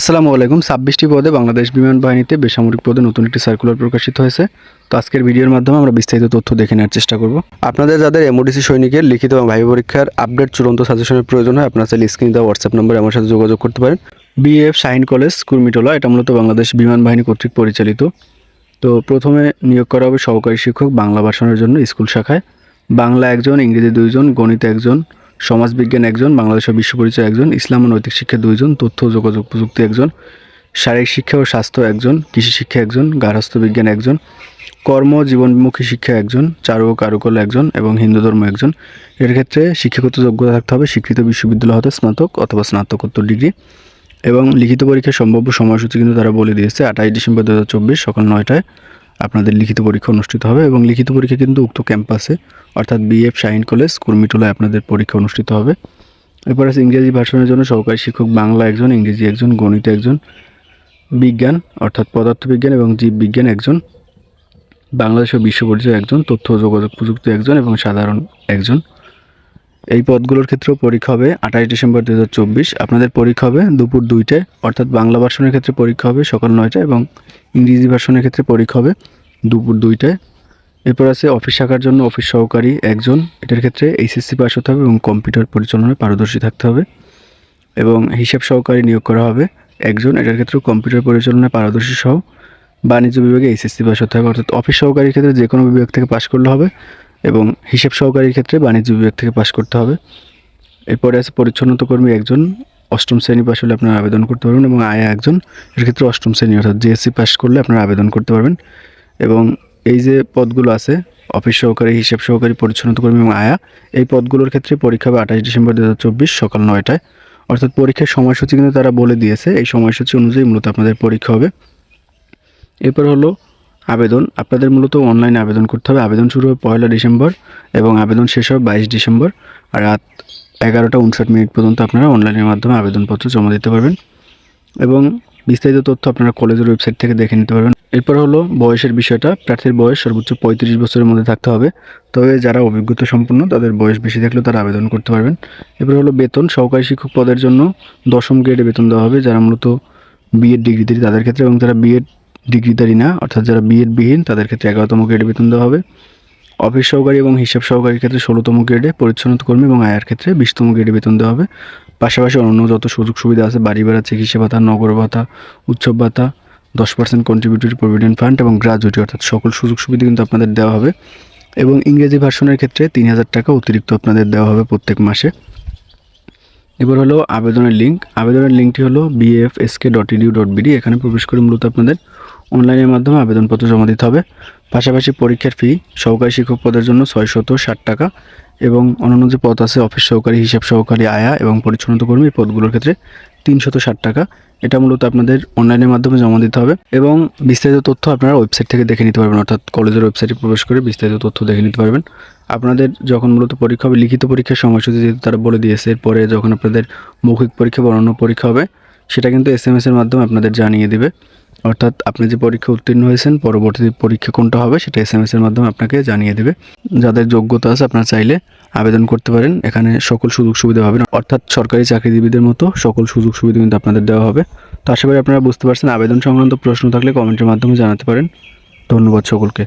আসসালামু আলাইকুম। ছাব্বিশটি পদে বাংলাদেশ বিমান বাহিনীতে বেসামরিক পদে নতুন একটি সার্কুলার প্রকাশিত হয়েছে। তো আজকের ভিডিওর মাধ্যমে আমরা বিস্তারিত তথ্য দেখে নেওয়ার চেষ্টা করব। আপনাদের যাদের এমওডিসি সৈনিকের লিখিত এবং ভাই পরীক্ষার আপডেট চূড়ান্ত সাজেশনের প্রয়োজন হয়, আপনারা চাইলে স্ক্রিনে দেওয়া হোয়াটসঅ্যাপ নম্বরে আমার সাথে যোগাযোগ করতে পারেন। বিএফ শাহিন কলেজ কুর্মিটোলা, এটা মূলত বাংলাদেশ বিমান বাহিনী কর্তৃক পরিচালিত। তো প্রথমে নিয়োগ করা হবে সহকারী শিক্ষক বাংলা ভাষণের জন্য স্কুল শাখায়। বাংলা একজন, ইংরেজি দুইজন, গণিত একজন সমাজবিজ্ঞান একজন, বাংলাদেশের বিশ্ব পরিচয় একজন, ইসলাম ও নৈতিক শিক্ষা দুইজন, তথ্য ও যোগাযোগ প্রযুক্তি একজন, শারীরিক শিক্ষা ও স্বাস্থ্য একজন, কৃষি শিক্ষা একজন, গার্হস্থ্য বিজ্ঞান একজন, কর্ম জীবনমুখী শিক্ষা একজন, চারু ও কারুকলা একজন এবং হিন্দু ধর্ম একজন। এর ক্ষেত্রে শিক্ষাগত যোগ্যতা থাকতে হবে, স্বীকৃত বিশ্ববিদ্যালয় হতে স্নাতক অথবা স্নাতকোত্তর ডিগ্রি এবং লিখিত পরীক্ষার সম্ভাব্য সময়সূচি কিন্তু তারা বলে দিয়েছে, আঠাশ ডিসেম্বর দু হাজার চব্বিশ সকাল নয়টায়। আপনাদের লিখিত পরীক্ষা অনুষ্ঠিত হবে এবং লিখিত পরীক্ষা কিন্তু উক্ত ক্যাম্পাসে, অর্থাৎ বিএফ শাহিন কলেজ কুর্মিটোলায় আপনাদের পরীক্ষা অনুষ্ঠিত হবে। এরপর আছে ইংরেজি ভাষণের জন্য সহকারী শিক্ষক বাংলা একজন, ইংরেজি একজন, গণিত একজন, বিজ্ঞান, অর্থাৎ পদার্থবিজ্ঞান এবং জীববিজ্ঞান একজন, বাংলাদেশ ও বিশ্ব পরিচয় একজন, তথ্য যোগাযোগ প্রযুক্তি একজন এবং সাধারণ একজন। এই পদগুলোর ক্ষেত্রেও পরীক্ষা হবে আঠাশ ডিসেম্বর দু হাজার চব্বিশ। আপনাদের পরীক্ষা হবে দুপুর দুইটায়, অর্থাৎ বাংলা ভার্সনের ক্ষেত্রে পরীক্ষা হবে সকাল নয়টায় এবং ইংরেজি ভার্সনের ক্ষেত্রে পরীক্ষা হবে দুপুর দুইটায়। এরপর আছে অফিস শাখার জন্য অফিস সহকারী একজন, এটার ক্ষেত্রে এইচএসসি পাস হতে হবে এবং কম্পিউটার পরিচালনায় পারদর্শী থাকতে হবে। এবং হিসাব সহকারী নিয়োগ করা হবে একজন, এটার ক্ষেত্রে কম্পিউটার পরিচালনায় পারদর্শী সহ। বাণিজ্য বিভাগে এইচএসসি পাস হতে হবে, অর্থাৎ অফিস সহকারীর ক্ষেত্রে যে কোনো বিভাগ থেকে পাশ করলে হবে। এবং হিসাব সহকারীর ক্ষেত্রে বাণিজ্য বিভাগ থেকে পাশ করতে হবে। এরপরে আছে পরিচ্ছন্নতা কর্মী একজন, অষ্টম শ্রেণি পাশ হলে আপনারা আবেদন করতে পারবেন এবং আয়া একজন, এর ক্ষেত্রে অষ্টম শ্রেণি অর্থাৎ জিএসসি পাশ করলে আপনারা আবেদন করতে পারবেন। এবং এই যে পদগুলো আছে, অফিস সহকারী, হিসাব সহকারী, পরিচ্ছন্নতা কর্মী এবং আয়া, এই পদগুলোর ক্ষেত্রে পরীক্ষা হবে আঠাশ ডিসেম্বর দু হাজার চব্বিশ সকাল নয়টায়। অর্থাৎ পরীক্ষার সময়সূচি কিন্তু তারা বলে দিয়েছে, এই সময়সূচি অনুযায়ী মূলত আপনাদের পরীক্ষা হবে। এরপর হলো আবেদন, আপনাদের মূলত অনলাইনে আবেদন করতে হবে। আবেদন শুরু হবে পয়লা ডিসেম্বর এবং আবেদন শেষ হবে বাইশ ডিসেম্বর। রাত এগারোটা উনষাট মিনিট পর্যন্ত আপনারা অনলাইনের মাধ্যমে আবেদনপত্র জমা দিতে পারবেন এবং বিস্তারিত তথ্য আপনারা কলেজের ওয়েবসাইট থেকে দেখে নিতে পারবেন। এরপর হলো বয়সের বিষয়টা। প্রার্থীর বয়স সর্বোচ্চ পঁয়ত্রিশ বছরের মধ্যে থাকতে হবে। তবে যারা অভিজ্ঞতা সম্পন্ন, তাদের বয়স বেশি থাকলেও তারা আবেদন করতে পারবেন। এরপর হলো বেতন। সহকারী শিক্ষক পদের জন্য দশম গ্রেডে বেতন দেওয়া হবে। যারা মূলত বিএড ডিগ্রিধারী তাদের ক্ষেত্রে এবং যারা বিএড ডিগ্রিধারী না, অর্থাৎ যারা বিএড বিহীন তাদের ক্ষেত্রে এগারোতম গ্রেডে বেতন দেওয়া হবে। অফিস সহকারী এবং হিসাব সহকারীর ক্ষেত্রে ষোলোতম গ্রেডে পরিচ্ছন্নতা কর্মী এবং আয়ার ক্ষেত্রে বিশতম গ্রেডে বেতন দেওয়া হবে। পাশাপাশি অন্য যত সুযোগ সুবিধা আছে, বাড়ি ভাড়া, চিকিৎসা ভাতা, নগর ভাতা, উৎসব ভাতা, দশ পার্সেন্ট কন্ট্রিবিউটরি প্রভিডেন্ট ফান্ড এবং গ্রাজুয়েটি অর্থাৎ সকল সুযোগ সুবিধা কিন্তু আপনাদের দেওয়া হবে। এবং ইংরেজি ভার্সনের ক্ষেত্রে তিন হাজার টাকা অতিরিক্ত আপনাদের দেওয়া হবে প্রত্যেক মাসে। এবার হলো আবেদনের লিঙ্ক আবেদনের লিঙ্কটি হলো BFSK dot edu dot BD এখানে প্রবেশ করে মূলত আপনাদের অনলাইনের মাধ্যমে আবেদনপত্র জমা দিতে হবে। পাশাপাশি পরীক্ষার ফি, সহকারী শিক্ষক পদের জন্য ছয়শত ষাট টাকা এবং অন্যান্য যে পদ আছে, অফিস সহকারী, হিসাব সহকারী, আয়া এবং পরিচ্ছন্নতা কর্মী, এই পদগুলোর ক্ষেত্রে তিনশত ষাট টাকা। এটা মূলত আপনাদের অনলাইনের মাধ্যমে জমা দিতে হবে এবং বিস্তারিত তথ্য আপনারা ওয়েবসাইট থেকে দেখে নিতে পারবেন, অর্থাৎ কলেজের ওয়েবসাইটে প্রবেশ করে বিস্তারিত তথ্য দেখে নিতে পারবেন। আপনাদের যখন মূলত পরীক্ষা হবে, লিখিত পরীক্ষার সময়সূচি যেহেতু তারা বলে দিয়েছে, এরপরে যখন আপনাদের মৌখিক পরীক্ষা বা অন্য পরীক্ষা হবে সেটা কিন্তু এস এম এর মাধ্যমে আপনাদের জানিয়ে দেবে। অর্থাৎ আপনি যে পরীক্ষা উত্তীর্ণ হয়েছেন পরবর্তী পরীক্ষা কোনটা হবে সেটা এস এম এর মাধ্যমে আপনাকে জানিয়ে দেবে। যাদের যোগ্যতা আছে আপনারা চাইলে আবেদন করতে পারেন। এখানে সকল সুযোগ সুবিধা পাবেন অর্থাৎ সরকারি চাকরিজীবীদের মতো সকল সুযোগ সুবিধা কিন্তু আপনাদের দেওয়া হবে। তো আশা করি আপনারা বুঝতে পারছেন। আবেদন সংক্রান্ত প্রশ্ন থাকলে কমেন্টের মাধ্যমে জানাতে পারেন। ধন্যবাদ সকলকে।